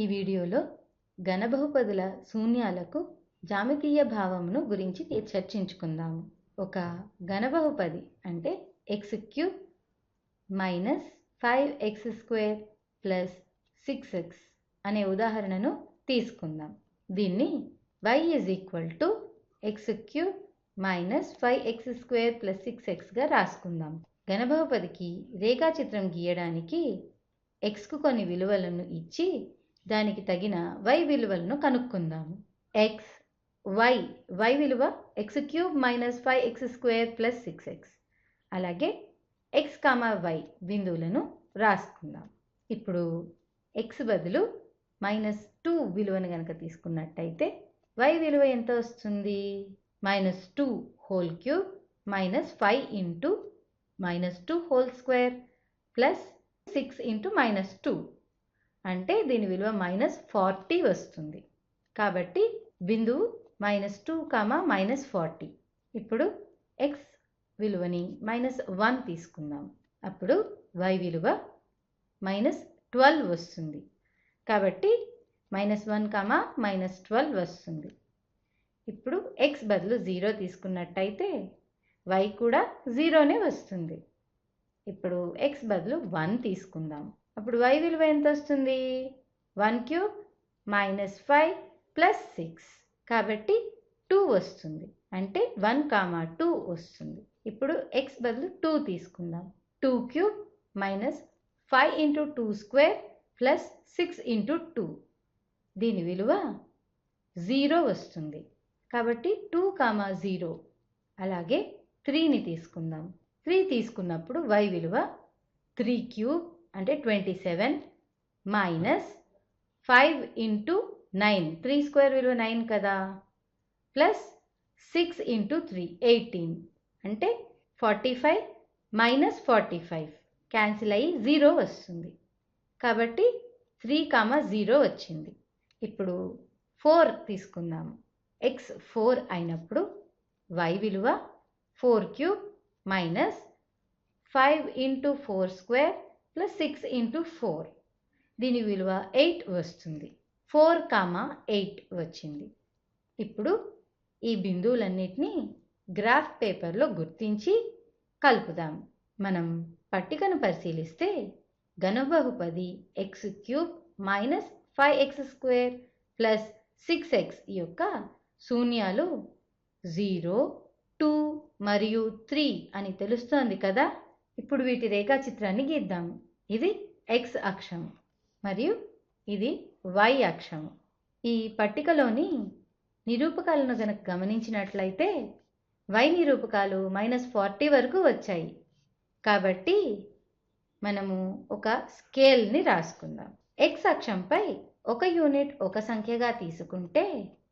ఈ వీడియోలో ఘనబహుపదుల శూన్యాలకు జామితీయ భావమును గురించి చర్చించుకుందాము. ఒక ఘనబహుపది అంటే x cube minus five x square plus six x అనే ఉదాహరణను తీసుకుందాం. దీన్ని y is equal to x cube minus five x square plus six ఎక్స్గా రాసుకుందాం. ఘనబహుపదికి రేఖాచిత్రం గీయడానికి ఎక్స్కు కొన్ని విలువలను ఇచ్చి దానికి తగిన వై విలువలను కనుక్కుందాము. ఎక్స్ వై వై విలువ x cube minus five x square plus six x అలాగే ఎక్స్ కామా వై బిందువులను రాసుకుందాం. ఇప్పుడు ఎక్స్ బదులు మైనస్ టూ విలువను కనుక తీసుకున్నట్టయితే వై విలువ ఎంత వస్తుంది? Minus two whole cube minus five into minus two whole square plus six into minus two అంటే దీని విలువ మైనస్ ఫార్టీ వస్తుంది. కాబట్టి బిందువు minus two comma minus forty. ఇప్పుడు ఎక్స్ విలువని మైనస్ వన్ తీసుకుందాం. అప్పుడు వై విలువ మైనస్ ట్వెల్వ్ వస్తుంది. కాబట్టి minus one comma minus twelve వస్తుంది. ఇప్పుడు ఎక్స్ బదులు జీరో తీసుకున్నట్టయితే వై కూడా జీరోనే వస్తుంది. ఇప్పుడు ఎక్స్ బదులు వన్ తీసుకుందాం. అప్పుడు వై విలువ ఎంత వస్తుంది one cube minus five plus six కాబట్టి టూ వస్తుంది. అంటే వన్ కామా టూ వస్తుంది. ఇప్పుడు ఎక్స్ బదులు టూ తీసుకుందాం. Two cube minus five into two square plus six into two దీని విలువ జీరో వస్తుంది. కాబట్టి టూ కామా జీరో అలాగే త్రీని తీసుకుందాం. త్రీ తీసుకున్నప్పుడు వై విలువ త్రీ క్యూబ్ అంటే twenty seven minus five into nine three square విలువ నైన్ కదా? Plus six into three eighteen అంటే forty five minus forty five cancel అయ్యి జీరో వస్తుంది. కాబట్టి త్రీ కామా జీరో వచ్చింది. ఇప్పుడు ఫోర్ తీసుకుందాము. ఎక్స్ ఫోర్ అయినప్పుడు వై విలువ four cube minus five into four square plus six into four దీని విలువ ఎయిట్ వస్తుంది. ఫోర్ కామా ఎయిట్ వచ్చింది. ఇప్పుడు ఈ బిందువులన్నిటినీ గ్రాఫ్ పేపర్లో గుర్తించి కలుపుదాం. మనం పట్టికను పరిశీలిస్తే ఘనబహుపది x cube minus five x square plus six x యొక్క శూన్యాలు జీరో టూ మరియు త్రీ అని తెలుస్తోంది కదా? ఇప్పుడు వీటి రేఖాచిత్రాన్ని గీద్దాము. ఇది ఎక్స్ అక్షము మరియు ఇది వై అక్షము. ఈ పట్టికలోని నిరూపకాలను గనక గమనించినట్లయితే వై నిరూపకాలు మైనస్ ఫార్టీ వరకు వచ్చాయి. కాబట్టి మనము ఒక స్కేల్ని రాసుకుందాం. ఎక్స్ అక్షంపై ఒక యూనిట్ ఒక సంఖ్యగా తీసుకుంటే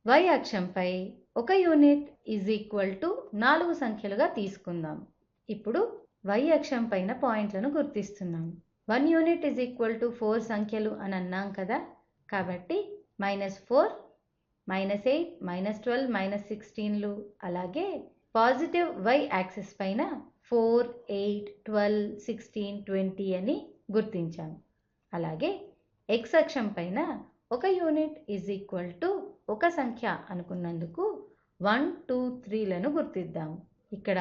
వై అక్షంపై ఒక యూనిట్ ఈజ్ ఈక్వల్ టు నాలుగు సంఖ్యలుగా తీసుకుందాం. ఇప్పుడు వై అక్షం పైన పాయింట్లను గుర్తిస్తున్నాం one unit is equal to four సంఖ్యలు అని అన్నాం కదా. కాబట్టి minus four minus eight minus twelve minus సిక్స్టీన్లు అలాగే పాజిటివ్ వై యాక్సిస్ పైన four eight twelve sixteen twenty అని గుర్తించాము. అలాగే ఎక్స్ అక్షం పైన ఒక యూనిట్ ఈజ్ ఈక్వల్ టు ఒక సంఖ్య అనుకున్నందుకు వన్ టూ త్రీలను గుర్తిద్దాం ఇక్కడ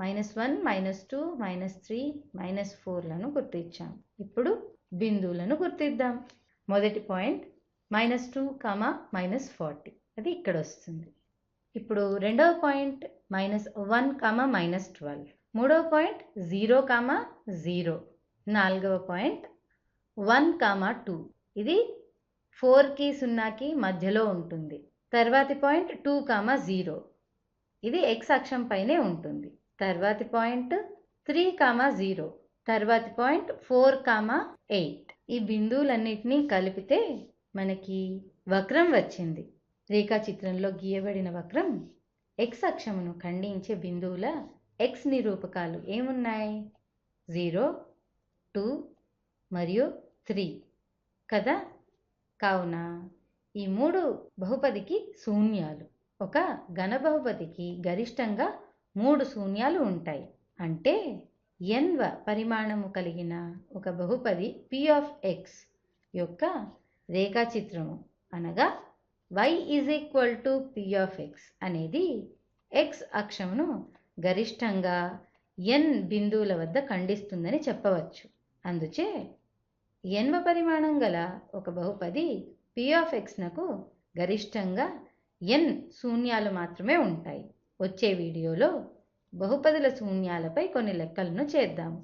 minus one minus two minus three minus ఫోర్లను గుర్తించాం. ఇప్పుడు బిందువులను గుర్తిద్దాం. మొదటి point minus two comma minus forty. అది ఇక్కడ వస్తుంది. ఇప్పుడు రెండవ point minus one comma minus twelve. మూడవ పాయింట్ జీరో కామా జీరో. నాలుగవ పాయింట్ వన్ కామా టూ. ఇది ఫోర్కి సున్నాకి మధ్యలో ఉంటుంది. తర్వాతి పాయింట్ టూ కామా జీరో. ఇది ఎక్స్ అక్షం పైనే ఉంటుంది. తర్వాతి పాయింట్ త్రీ కామా జీరో. తర్వాతి పాయింట్ ఫోర్ కామా ఎయిట్. ఈ బిందువులన్నిటినీ కలిపితే మనకి వక్రం వచ్చింది. రేఖాచిత్రంలో గీయబడిన వక్రం ఎక్స్ అక్షమును ఖండించే బిందువుల ఎక్స్ నిరూపకాలు ఏమున్నాయి? జీరో టూ మరియు త్రీ. కదా? కావున ఈ మూడు బహుపదికి శూన్యాలు. ఒక ఘన బహుపదికి గరిష్టంగా మూడు శూన్యాలు ఉంటాయి. అంటే ఎన్వ పరిమాణము కలిగిన ఒక బహుపది పి ఆఫ్ ఎక్స్ యొక్క రేఖాచిత్రము అనగా y is equal to p of x అనేది ఎక్స్ అక్షమును గరిష్టంగా ఎన్ బిందువుల వద్ద ఖండిస్తుందని చెప్పవచ్చు. అందుచే ఎన్వ పరిమాణం గల ఒక బహుపది పి ఆఫ్ ఎక్స్నకు గరిష్టంగా ఎన్ శూన్యాలు మాత్రమే ఉంటాయి. వచ్చే వీడియోలో బహుపదుల శూన్యాలపై కొన్ని లెక్కలను చేద్దాము